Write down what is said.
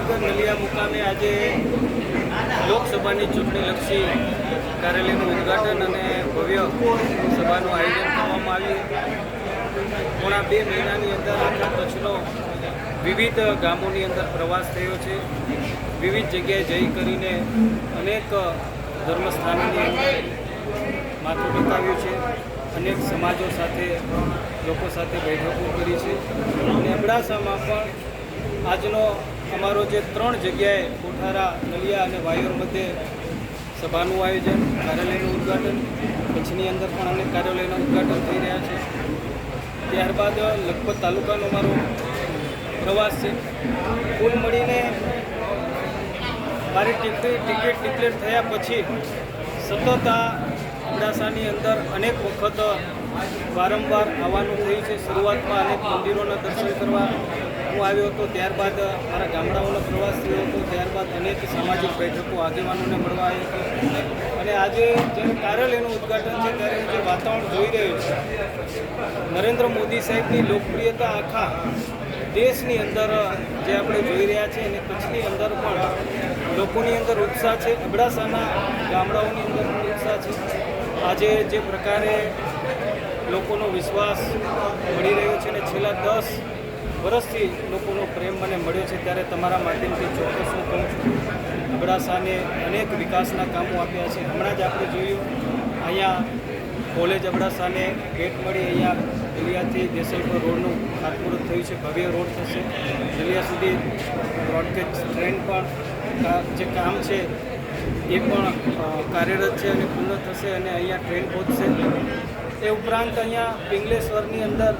વિદ્યાનગર નલિયા મુકામે આજે લોકસભાની ચૂંટણીલક્ષી કાર્યાલયનું ઉદ્ઘાટન અને ભવ્ય સભાનું આયોજન કરવામાં આવ્યું. પોણા બે મહિનાની અંદર આખા કચ્છનો વિવિધ ગામોની અંદર પ્રવાસ થયો છે. વિવિધ જગ્યાએ જઈ કરીને અનેક ધર્મસ્થાનોની અંદર માથું બતાવ્યું છે. અનેક સમાજો સાથે, લોકો સાથે બેઠકો કરી છે. અને અબડાસામાં પણ આજનો અમારો જે ત્રણ જગ્યાએ કોઠારા, નલિયા અને વાયોર મધ્યે સભાનું આયોજન, કાર્યાલયનું ઉદ્ઘાટન કચ્છની અંદર પણ અનેક કાર્યાલયના ઉદ્ઘાટન થઈ રહ્યા છે. ત્યારબાદ લખપત તાલુકાનો અમારો પ્રવાસ છે. કુલ મળીને મારી ટિકિટ ટિકિટ ડિક્લેર થયા પછી સતત આ અબડાસાની અંદર અનેક વખત વારંવાર આવવાનું થયું છે. શરૂઆતમાં અનેક મંદિરોના દર્શન કરવા હું આવ્યો હતો ત્યારબાદ મારા ગામડાઓનો પ્રવાસ થયો હતો. ત્યારબાદ અનેક સામાજિક બેઠકો આગેવાનોને મળવા આવ્યો હતો. અને આજે જ્યારે કાર્યાલયનું ઉદ્ઘાટન છે, ત્યારે જે વાતાવરણ જોઈ રહ્યો છું, નરેન્દ્ર મોદી સાહેબની લોકપ્રિયતા આખા દેશની અંદર જે આપણે જોઈ રહ્યા છીએ અને કચ્છની અંદર પણ લોકોની અંદર ઉત્સાહ છે, અબડાસાના ગામડાઓની અંદર પણ ઉત્સાહ છે. આજે જે પ્રકારે લોકોનો વિશ્વાસ મળી રહ્યો છે, અને છેલ્લા દસ વર્ષથી લોકોનો પ્રેમ મને મળ્યો છે ત્યારે તમારા માધ્યમથી ચોક્કસ હું કહું છું. અબડાસાને અનેક વિકાસના કામો આપ્યા છે. હમણાં જ આપણે જોયું, અહીંયા કોલેજ અબડાસાને ભેટ મળી, અહીંયા નલિયાથી દેસાઈપુર રોડનું ખાતમુહૂર્ત થયું છે, ભવ્ય રોડ થશે. નલિયા સુધી બ્રોડગેજ ટ્રેન પણ જે કામ છે એ પણ કાર્યરત છે અને પૂર્ણ થશે અને અહીંયા ટ્રેન પહોંચશે. એ ઉપરાંત અહીંયા પિંગલેશ્વરની અંદર